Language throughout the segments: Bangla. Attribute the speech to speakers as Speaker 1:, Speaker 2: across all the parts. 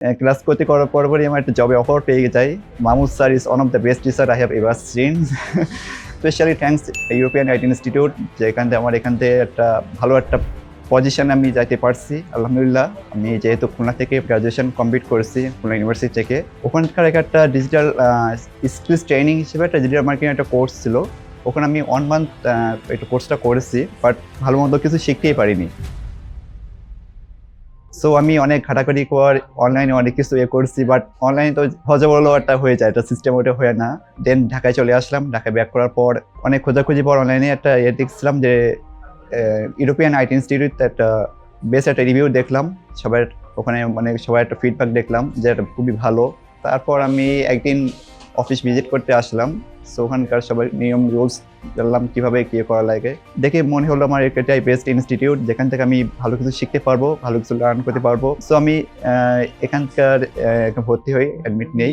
Speaker 1: ক্লাস করতে করার পর পরই আমার একটা জবে অফার পেয়ে যাই। Mamud sir is one of the best teacher I have ever seen specially thanks European IT institute যে এখান থেকে আমার এখান থেকে একটা ভালো একটা পজিশনে আমি যাইতে পারছি। আলহামদুলিল্লাহ, আমি যেহেতু খুলনা থেকে গ্রাজুয়েশন কমপ্লিট করেছি, খুলনা ইউনিভার্সিটি থেকে। ওখানকার একটা ডিজিটাল স্কিলস ট্রেনিং হিসেবে একটা ডিজিটাল মার্কেটিং একটা কোর্স ছিল। ওখানে আমি ওয়ান মান্থ একটা কোর্সটা করেছি বাট ভালো মতো কিছু শিখতেই পারিনি। সো আমি অনেক ঘাটাঘাটি কর অনলাইনে অনেক কিছু ইয়ে করছি বাট অনলাইনে তো হজে বলো একটা হয়ে যায়, এটা সিস্টেম ওটা হয়ে না। দেন ঢাকায় চলে আসলাম, ঢাকায় ব্যাক করার পর অনেক খোঁজাখুঁজি পর অনলাইনে একটা ইয়ে দেখছিলাম যে ইউরোপিয়ান আইটি ইনস্টিটিউট একটা বেশ একটা রিভিউ দেখলাম, সবার ওখানে মানে সবার একটা ফিডব্যাক দেখলাম যে এটা খুবই ভালো। তারপর আমি একদিন অফিস ভিজিট করতে আসলাম সো ওখানকার সবার নিয়ম রুলস জানলাম কীভাবে কী করা লাগে। দেখে মনে হলো আমার এটাই বেস্ট ইনস্টিটিউট যেখান থেকে আমি ভালো কিছু শিখতে পারব, ভালো কিছু লার্ন করতে পারব। সো আমি এখানকার ভর্তি হই অ্যাডমিট নেই।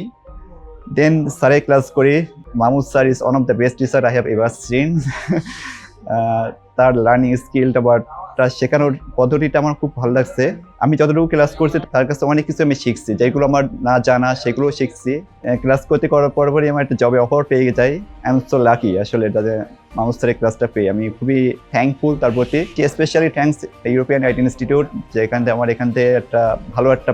Speaker 1: দেন স্যারে ক্লাস করি। Mamud sir is one of the best teacher I have ever seen তার লার্নিং স্কিলটা বা তার শেখানোর পদ্ধতিটা আমার খুব ভালো লাগছে। আমি যতটুকু ক্লাস করছি, তার কাছে অনেক কিছু আমি শিখছি, যেগুলো আমার না জানা সেগুলো শিখছি। ক্লাস করতে করার পরপরই আমার একটা জবে অফার পেয়ে যাই। আই এম সো লাকি আসলে এটা মামুদ স্যারের ক্লাসটা পেয়ে। আমি খুবই থ্যাঙ্কফুল তার প্রতি। Specially thanks European IT institute যে এখান থেকে আমার এখান থেকে একটা ভালো একটা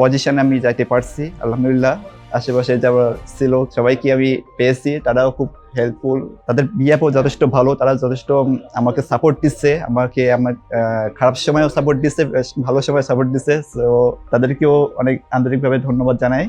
Speaker 1: পজিশনে আমি যাইতে পারছি, আলহামদুলিল্লাহ। আশেপাশে যারা ছিল, সবাইকে আমি পেয়েছি, তারাও খুব হেল্পফুল তাদের বিহেভও যথেষ্ট ভালো, তারা যথেষ্ট আমাকে সাপোর্ট দিচ্ছে, আমাকে আমার খারাপ সময়ও সাপোর্ট দিচ্ছে ভালো সময় সাপোর্ট দিচ্ছে। তো তাদেরকেও অনেক আন্তরিকভাবে ধন্যবাদ জানাই।